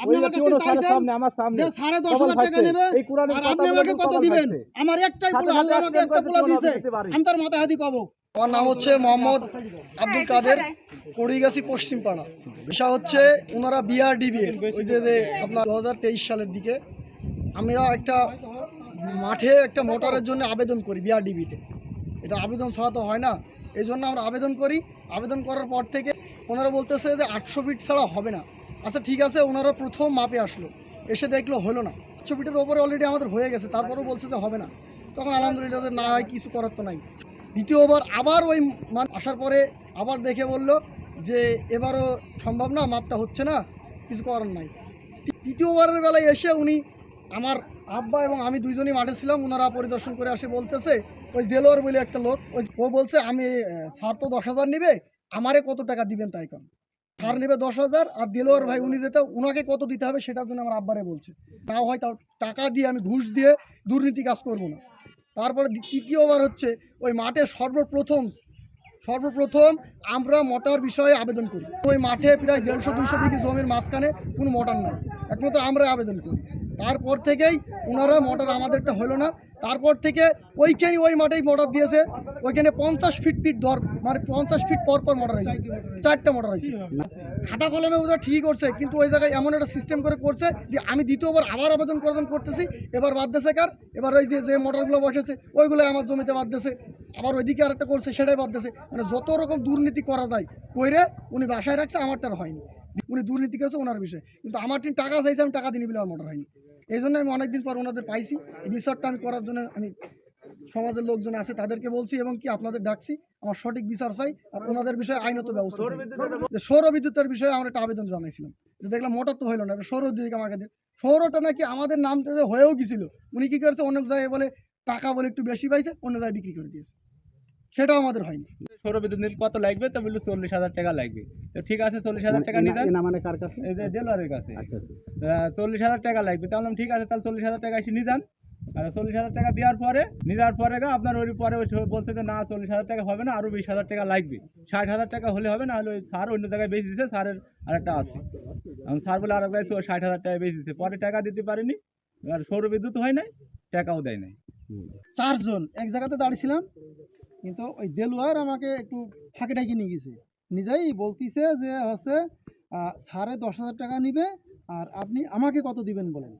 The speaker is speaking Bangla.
আপনি ওই আমার কাছে টিউনো স্যারের চাইছেন সামনে আমার সামনে। যে সাড়ে দশ হাজার টাকা নেবে আর আপনি আমাকে কত দিবেন। আমার একটাই পোলা আল্লাহ আমাকে একটা পোলা দিয়েছে। আমি তার মাথায় হাতি কব আমার নাম হচ্ছে মোহাম্মদ আব্দুল কাদের কড়িগাছি পশ্চিম বিষয় হচ্ছে ওনারা বিআরডিবি ওই যে যে আপনার দু সালের দিকে আমরা একটা মাঠে একটা মোটরের জন্য আবেদন করি বিআরডিবিতে। এটা আবেদন ছাড়া তো হয় না। এই জন্য আমরা আবেদন করি। আবেদন করার পর থেকে ওনারা বলতেছে যে আটশো ফিট ছাড়া হবে না। আচ্ছা ঠিক আছে ওনারা প্রথম মাপে আসলো। এসে দেখল, হলো না। ছবিটার ওপরে অলরেডি আমাদের হয়ে গেছে, তারপরেও বলছে যে হবে না। তখন আলহামদুলিল্লাহ যে না হয়, কিছু করার তো নাই। দ্বিতীয়বার আবার ওই মান আসার পরে আবার দেখে বলল যে, এবারও সম্ভব না, মাপটা হচ্ছে না, কিছু করার নাই। তৃতীয়বারের বেলায় এসে উনি আমার আব্বা এবং আমি দুইজনই মাঠে ছিলাম ওনারা পরিদর্শন করে আসে বলতেছে, ওই দেলোয়ার বলে একটা লোক, ওই ও বলছে, আমি স্যার তো দশ হাজার নিবে, আমারে কত টাকা দিবেন তাই কম স্যার নেবে দশ হাজার? আর দেলোয়ার ভাই, উনি দিতে ওনাকে কত দিতে হবে সেটার জন্য আমার আব্বারে বলছে। তাও হয় তাও টাকা দিয়ে আমি ঘুষ দিয়ে দুর্নীতি কাজ করব না। তারপরে তৃতীয়বার হচ্ছে, ওই মাঠে সর্বপ্রথম সর্বপ্রথম আমরা মোটর বিষয়ে আবেদন করি। ওই মাঠে প্রায় দেড়শো দুইশো বিঘি জমির মাঝখানে কোনো মটার নাই। একমাত্র আমরা আবেদন করি। তারপর থেকেই ওনারা মোটর আমাদেরটা হলো না। তারপর থেকে ওইখানে ওই মাঠেই মোটর দিয়েছে। ওইখানে পঞ্চাশ ফিট ফিট দর মানে পঞ্চাশ ফিট পর পর মোটর হয়েছে। চারটা মোটর হয়েছে। খাতা কলমে ওরা ঠিক করছে, কিন্তু ওই জায়গায় এমন একটা সিস্টেম করে করছে যে আমি দ্বিতীয়বার আবার আবেদন করবেন করতেছি, এবার বাদ দেছে কার? এবার ওই যে মোটরগুলো বসেছে ওইগুলো আমার জমিতে বাদ দেছে আবার ওইদিকে আরেকটা করছে, সেটাই বাদ দেছে মানে যত রকম দুর্নীতি করা যায়, কইরে উনি বাসায় রাখছে আমারটার হয়নি। উনি দুর্নীতি করেছে, ওনার বিষয়ে। কিন্তু আমার টিম টাকা চাইছে, আমি টাকা দিনি বলে আমার মোটর হয়নি। এই জন্য আমি অনেকদিন পর ওনাদের পাইছি। বিচারটা আমি করার জন্য আমি সমাজের লোকজন আছে, তাদেরকে বলছি এবং কি আপনাদের ডাকছি। আমার সঠিক বিচার চাই আর ওনাদের বিষয়ে আইনত ব্যবস্থা সৌর বিদ্যুতের বিষয়ে আমরা একটা আবেদন জানাইছিলাম। যে দেখলাম মোটর তো হইল না সৌর বিদ্যুৎ আমাকে দেন সৌরটা নাকি আমাদের নাম হয়েও গেছিল, উনি কি করেছে? অনেক জায়গায় বলে টাকা বলে একটু বেশি পাইছে, অন্য জায়গায় বিক্রি করে দিয়েছে। সেটাও আমাদের হয়নি। সৌর বিদ্যুৎ কত লাগবে? তো বলল চল্লিশ হাজার টাকা লাগবে। তো ঠিক আছে চল্লিশ হাজার টাকা নিলেন মানে কার কাছে? জেলারের কাছে। আচ্ছা আচ্ছা। চল্লিশ হাজার টাকা লাগবে। তাহলে ঠিক আছে তাহলে চল্লিশ হাজার টাকা এসে নিয়ে যান আর চল্লিশ হাজার টাকা দেওয়ার পরে নেওয়ার পরে আপনার ওই পরে বলছে যে না চল্লিশ হাজার টাকা হবে না আরও বিশ হাজার টাকা লাগবে। ষাট হাজার টাকা হলে হবে না হলে ওই স্যার অন্য জায়গায় বেশি দিচ্ছে স্যারের আরেকটা আছে। আমি স্যার বলে আরেক জায়গায় ষাট হাজার টাকা বেশি দিচ্ছে পরে টাকা দিতে পারিনি আর সৌর বিদ্যুৎ হয় নাই টাকাও দেয় নাই। চারজন এক জায়গাতে দাঁড়িয়েছিলাম। কিন্তু ওই দেলুয়ার আমাকে একটু ফাঁকে ডাকি নিয়ে গেছে। নিজেই বলতিছে যে হচ্ছে সাড়ে দশ হাজার টাকা নিবে, আর আপনি আমাকে কত দিবেন বলেন?